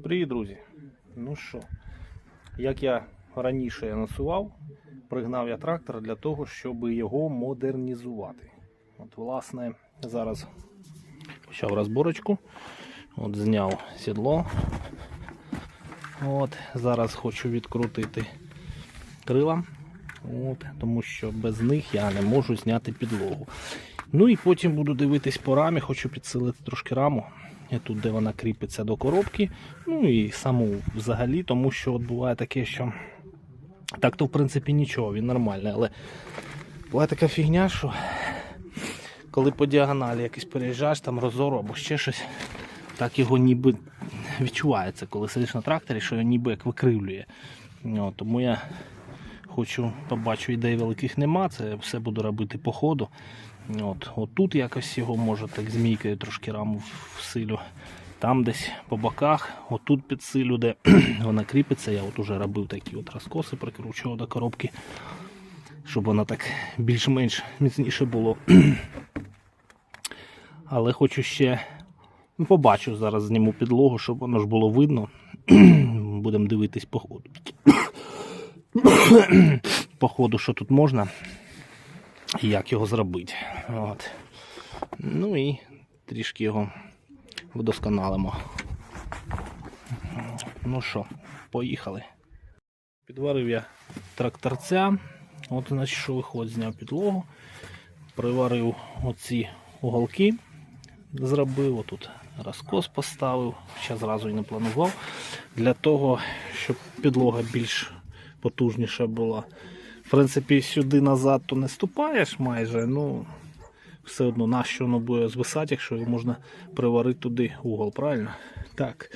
Привіт, друзі! Ну що, як я раніше анонсував, пригнав я трактор для того, щоб його модернізувати. От, власне, зараз почав розборочку. От, зняв сідло. От, зараз хочу відкрутити крила, от, тому що без них я не можу зняти підлогу. Ну і потім буду дивитись по рамі, хочу підсилити трошки раму. Тут, де вона кріпиться до коробки. Ну і саму взагалі, тому що от буває таке, що так то в принципі нічого, він нормальний, але буває така фігня, що коли по діагоналі якийсь переїжджаєш, там розору або ще щось, так його ніби відчувається, коли сидиш на тракторі, що його ніби як викривлює. О, тому я хочу, побачу, ідей великих нема, це все буду робити по ходу. От, от тут якось його може так змійкою трошки раму всилю. Там десь по боках, отут підсилю, де вона кріпиться. Я от уже робив такі от розкоси, прикручував до коробки, щоб воно так більш-менш міцніше було. Але хочу ще ну, побачу, зараз зніму підлогу, щоб воно ж було видно. Будемо дивитись по ходу. по ходу, що тут можна і як його зробити. От. Ну і трішки його вдосконалимо. Ну що, поїхали. Підварив я тракторця. От, значить, що виходить, зняв підлогу. Приварив оці уголки, зробив, отут розкос поставив, ще зразу і не планував. Для того, щоб підлога більш потужніша була. В принципі, сюди назад то не ступаєш майже, ну все одно нащо воно буде звисати, якщо його можна приварити туди угол, правильно? Так.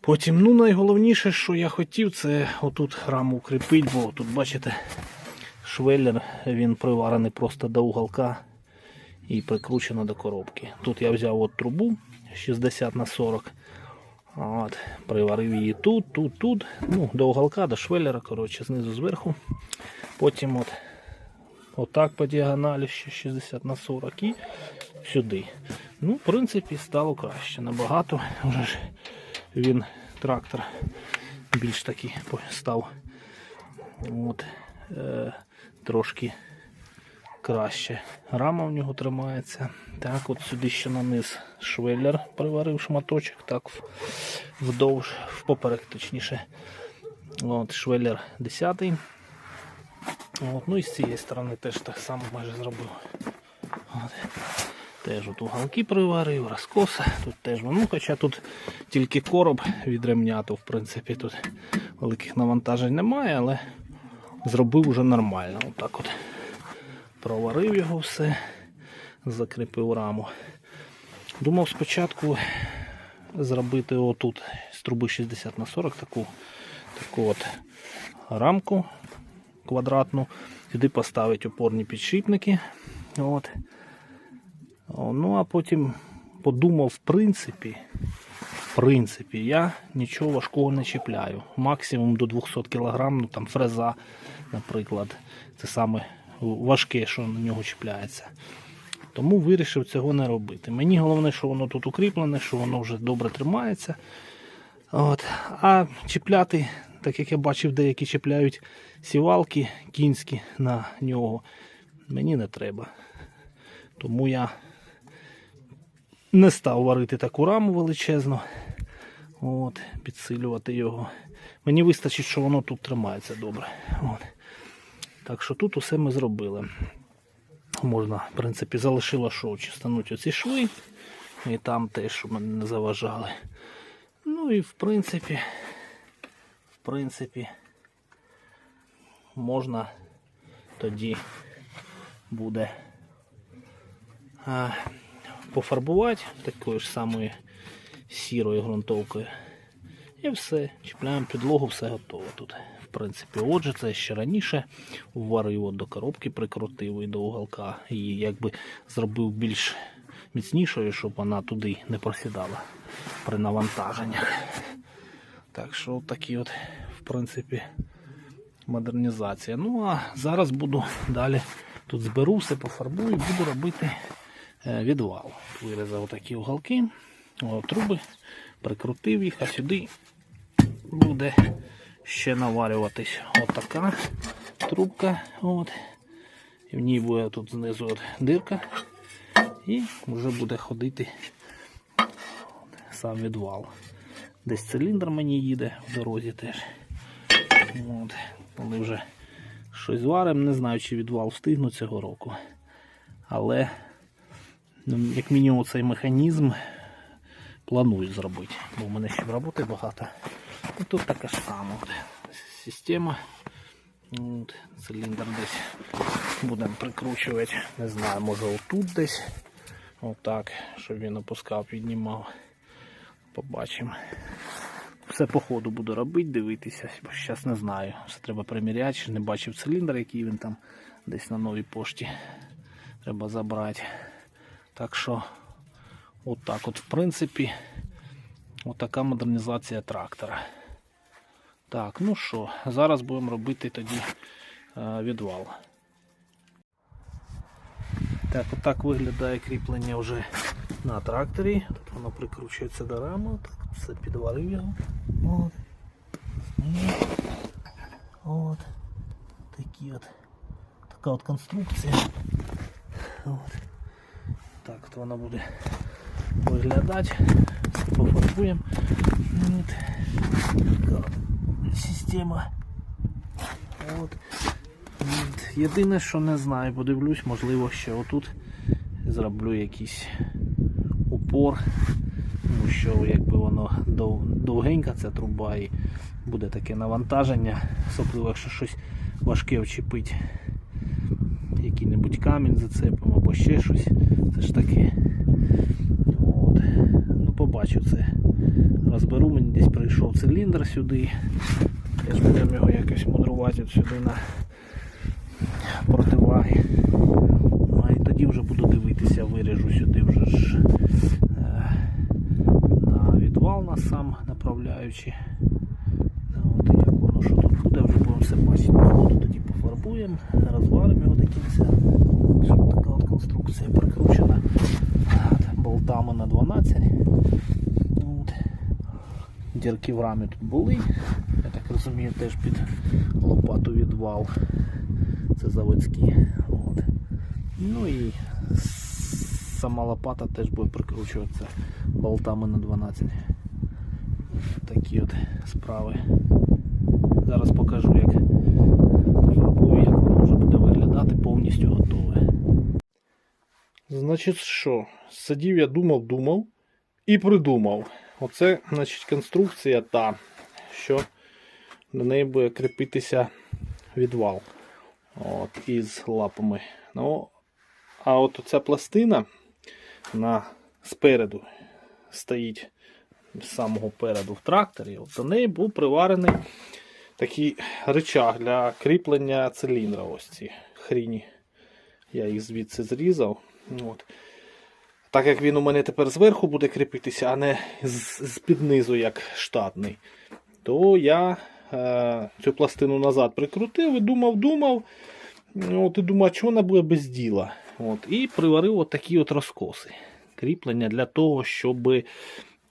Потім, ну, найголовніше, що я хотів, це отут раму укріпити, бо тут, бачите, швеллер, він приварений просто до уголка і прикручено до коробки. Тут я взяв от трубу 60 на 40. От, приварив її тут, тут, тут. Ну, до уголка, до швеллера, коротше, знизу зверху. Потім от, отак по діагоналі ще 60 на 40 і сюди. Ну, в принципі, стало краще. Набагато вже ж він трактор більш такий став. От, е, трошки краще. Рама в нього тримається. Так, от сюди ще на низ швеллер приварив шматочок, так вдовж, впоперек точніше. От, швеллер 10. От, ну і з цієї сторони теж так само майже зробив. От. Теж от уголки приварив, розкоса. Тут теж, ну, хоча тут тільки короб від ремня, то в принципі тут великих навантажень немає, але зробив уже нормально. Отак от проварив його все, закріпив раму. Думав спочатку зробити отут з труби 60 на 40 таку, таку от рамку квадратну, сюди поставити опорні підшипники. От. Ну а потім подумав, в принципі, в принципі, я нічого важкого не чіпляю. Максимум до 200 кг, ну там фреза, наприклад, це саме важке, що на нього чіпляється. Тому вирішив цього не робити. Мені головне, що воно тут укріплене, що воно вже добре тримається. От. А чіпляти, так як я бачив, деякі чіпляють сівалки кінські на нього, мені не треба. Тому я не став варити таку раму величезну, от, підсилювати його. Мені вистачить, що воно тут тримається добре. От. Так що тут усе ми зробили. Можна, в принципі, залишило що чистануть оці шви. І там теж, щоб мене не заважали. Ну і в принципі, в принципі, можна тоді буде а, пофарбувати такою ж самою сірою ґрунтовкою. І все, чіпляємо підлогу, все готово тут. Принципі, отже, це ще раніше вварив от до коробки, прикрутив і до уголка. І якби зробив більш міцнішою, щоб вона туди не просідала при навантаженнях. Так що такі от, в принципі, модернізація. Ну а зараз буду далі тут зберу все, пофарбую і буду робити е, відвал. Вирізав такі уголки. Труби, прикрутив їх, а сюди буде ще наварюватись отака трубка. От. І в ній буде тут знизу от дирка. І вже буде ходити сам відвал. Десь циліндр мені їде в дорозі теж. От. Коли вже щось зваримо, не знаю, чи відвал встигну цього року. Але, ну, як мінімум, цей механізм планую зробити, бо в мене ще роботи багато. І тут така ж сама система. От, циліндр десь будемо прикручувати, не знаю, може отут десь. Отак, щоб він опускав, піднімав. Побачимо. Все по ходу буду робити, дивитися, бо зараз не знаю. Все треба приміряти, не бачив циліндр, який він там десь на новій пошті. Треба забрати. Так що, отак от, в принципі, отака модернізація трактора. Так, ну що, зараз будемо робити тоді е, відвал. Так, отак виглядає кріплення вже на тракторі. Тут воно прикручується до рами, так все підварив його. От. От. Такі от. Така от конструкція. От. Так от воно буде виглядати. Пофарбуємо. Така система. От. Єдине, що не знаю, подивлюсь, можливо, ще отут зроблю якийсь упор, тому що якби воно дов, довгенька ця труба і буде таке навантаження, особливо якщо щось важке вчепить, який-небудь камінь зацепимо або ще щось. Це ж таке. Ну, побачу це. Розберу, мені десь прийшов циліндр сюди. Теж будемо його якось мудрувати сюди на противаги. Ну, а і тоді вже буду дивитися, виріжу сюди вже ж е, на відвал нас сам направляючи. От, як воно що тут буде, вже будемо все бачити. Походу тоді пофарбуємо, розваримо його до кінця. Така от конструкція прикручена болтами на 12. От. Дірки в рамі тут були. Я так розумію, теж під лопату відвал. Це заводські. От. Ну і сама лопата теж буде прикручуватися болтами на 12. Такі от справи. Зараз покажу, як пофарбую, як воно вже буде виглядати повністю готове. Значить що, сидів я думав, думав і придумав. Оце, значить, конструкція та, що до неї буде кріпитися відвал от, із лапами. Ну, а от ця пластина на спереду стоїть з самого переду в тракторі. От до неї був приварений такий рычаг для кріплення циліндра. Ось ці хріні. Я їх звідси зрізав. От. Так як він у мене тепер зверху буде кріпитися, а не з, з під низу, як штатний, то я е, цю пластину назад прикрутив і думав, думав. От і думаю, чого вона буде без діла. От, і приварив от такі от розкоси. Кріплення для того, щоб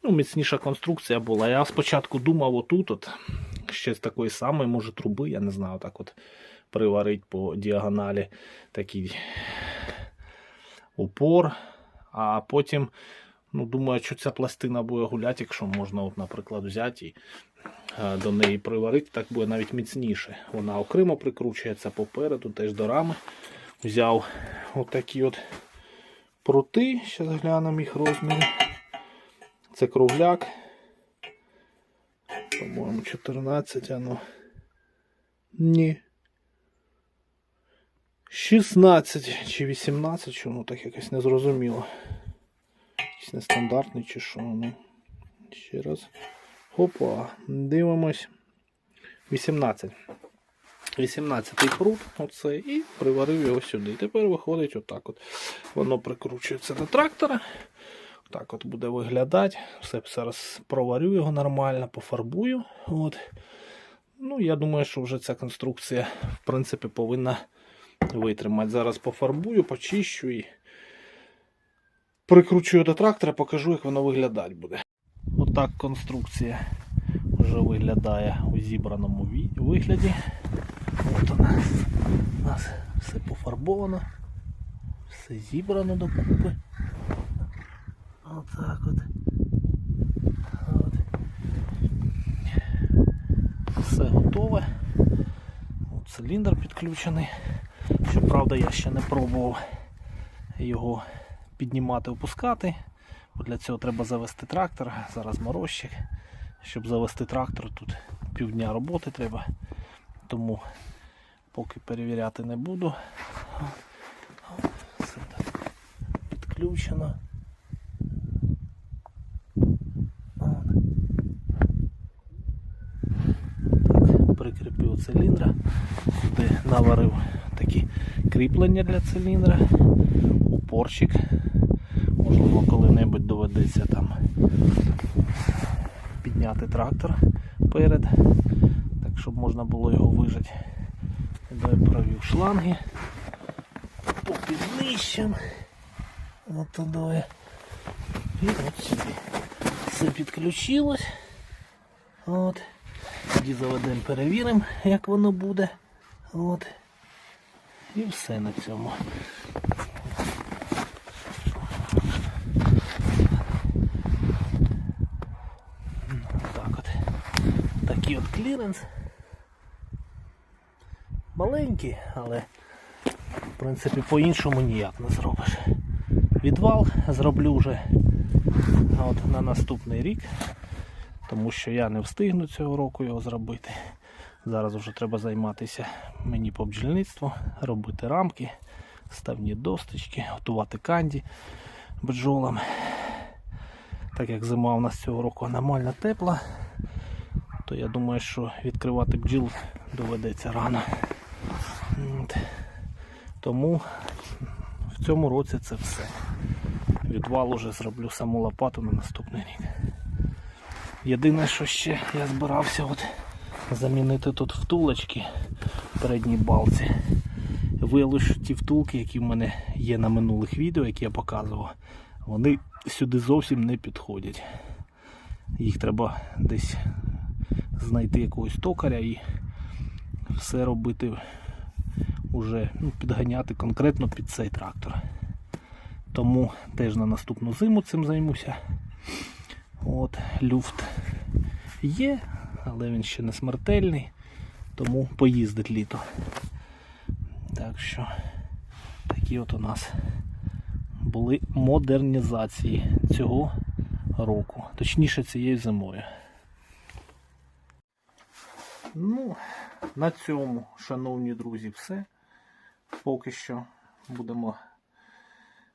ну, міцніша конструкція була. Я спочатку думав, отут от, ще з такої самої, може, труби, я не знаю, так от приварить по діагоналі такий упор. А потім, ну, думаю, що ця пластина буде гуляти, якщо можна, от, наприклад, взяти і е, до неї приварити, так буде навіть міцніше. Вона окремо прикручується попереду, теж до рами. Взяв отакі от прути, зараз глянемо їх розміри. Це кругляк. По-моєму, 14, а ну. Ні. 16 чи 18, що ну так якось не зрозуміло. Якийсь нестандартний чи що. Ну. Ще раз. Опа, дивимось. 18. 18 прут, оце, і приварив його сюди. І тепер виходить отак. от. Воно прикручується до трактора. Так от буде виглядати. Все зараз проварю його нормально, пофарбую. От. Ну, я думаю, що вже ця конструкція, в принципі, повинна витримати. Зараз пофарбую, почищу і прикручую до трактора, покажу, як воно виглядати буде. Отак конструкція вже виглядає у зібраному вигляді. От вона. У нас все пофарбовано, все зібрано докупи. Отак от. от. Все готове. От циліндр підключений. Щоправда, я ще не пробував його піднімати, опускати. Бо для цього треба завести трактор. Зараз морозчик. Щоб завести трактор, тут півдня роботи треба. Тому поки перевіряти не буду. Все підключено. От. Так, прикріпив циліндра. Сюди наварив такі кріплення для циліндра, упорчик. Можливо, коли-небудь доведеться там підняти трактор перед, так щоб можна було його вижати. Провів шланги по піднищам. От туди. І от сюди. Все підключилось. От. Тоді заведемо, перевіримо, як воно буде. От. І все на цьому. Ну, Так от. Такий от кліренс. Маленький, але в принципі по-іншому ніяк не зробиш. Відвал зроблю вже от на наступний рік, тому що я не встигну цього року його зробити. Зараз вже треба займатися мені по бджільництву, робити рамки, ставні досточки, готувати канді бджолам. Так як зима у нас цього року аномально тепла, то я думаю, що відкривати бджіл доведеться рано. Тому в цьому році це все. Відвал уже зроблю саму лопату на наступний рік. Єдине, що ще я збирався от замінити тут втулочки передній балці. Що ті втулки, які в мене є на минулих відео, які я показував, вони сюди зовсім не підходять. Їх треба десь знайти якогось токаря і все робити уже ну, підганяти конкретно під цей трактор. Тому теж на наступну зиму цим займуся. От, люфт є, але він ще не смертельний, тому поїздить літо. Так що такі от у нас були модернізації цього року, точніше цією зимою. Ну, на цьому, шановні друзі, все. Поки що будемо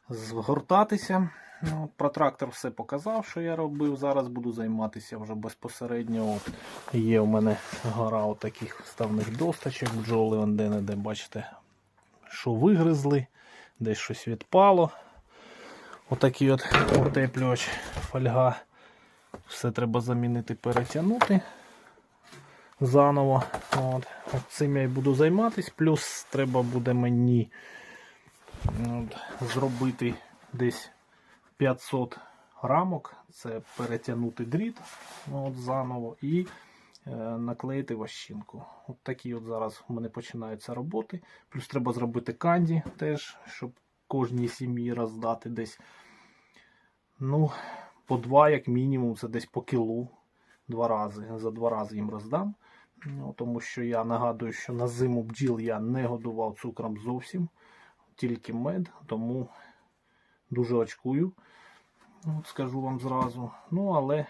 згортатися. Ну, про трактор все показав, що я робив. Зараз буду займатися вже безпосередньо. От є у мене гора от таких вставних досточок, бджоли он де де бачите, що вигризли, десь щось відпало. Отакий от утеплювач фольга. Все треба замінити, перетягнути заново. От. От Цим я і буду займатися. Плюс треба буде мені от, зробити десь 500 рамок. Це перетягнути дріт от, заново і е, наклеїти ващинку. От такі от зараз у мене починаються роботи. Плюс треба зробити канді теж, щоб кожній сім'ї роздати десь. Ну, по два, як мінімум, це десь по кілу. Два рази. За два рази їм роздам. Ну, тому що я нагадую, що на зиму бджіл я не годував цукром зовсім, тільки мед, тому дуже очкую, от скажу вам зразу. Ну, але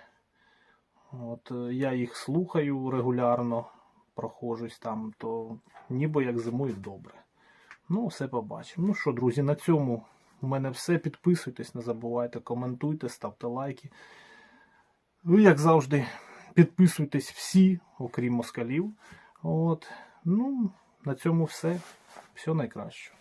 от, е, я їх слухаю регулярно, проходжусь там, то ніби як зимують добре. Ну, все побачимо. Ну що, друзі, на цьому у мене все. Підписуйтесь, не забувайте, коментуйте, ставте лайки. Ви, як завжди, підписуйтесь всі, окрім москалів. От. Ну, на цьому все. Все найкраще.